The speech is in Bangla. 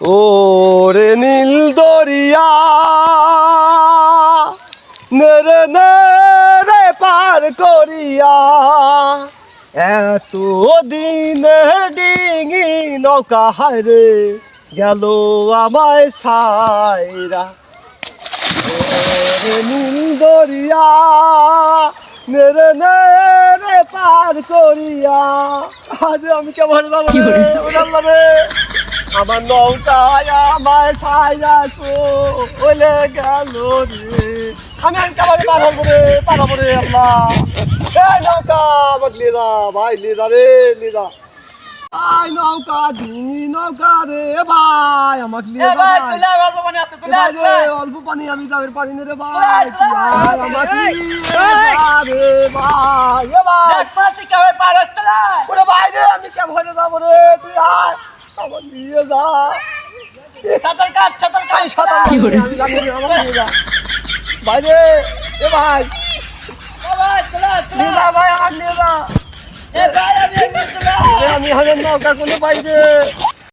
ও রে নীল দরিয়া নেরে নেরে পার করিয়া এত দিনের ডিঙি নৌকা হারে গেল আমায় সাইরা ওরে নীল দরিয়া নেরে নেরে পার করিয়া। আজ আমি কেমন রে? আমার নৌকায় আমায় সাইরাছো ওলে গেল রে। আমি আমি কেমন পার হব রে? পার হব রে আল্লাহ। এই নৌকা নিয়ে যা ভাই যা রে যা। আই নৌকা ডিঙি নৌকা রে ভাই আমাকে নিয়ে ভাই। চলে অল্প পানি আছে, চলে অল্প পানি আমি যাবের পানি নে রে আমাকে এ ভাই দেখ পাতি কেমন পার হচ্ছে, চলে আয়। ওরে ভাই রে আমি কেমন হয়ে যাব রে তুই আয় আমার নিয়ে যা সাঁতার কাট, সাঁতার কাট, সাঁতার নিয়ে যা ভাই রে এ ভাই নিয়ে যা ভাই আমার নিয়ে যা আমি হাজার নৌকা কোনো পাই রে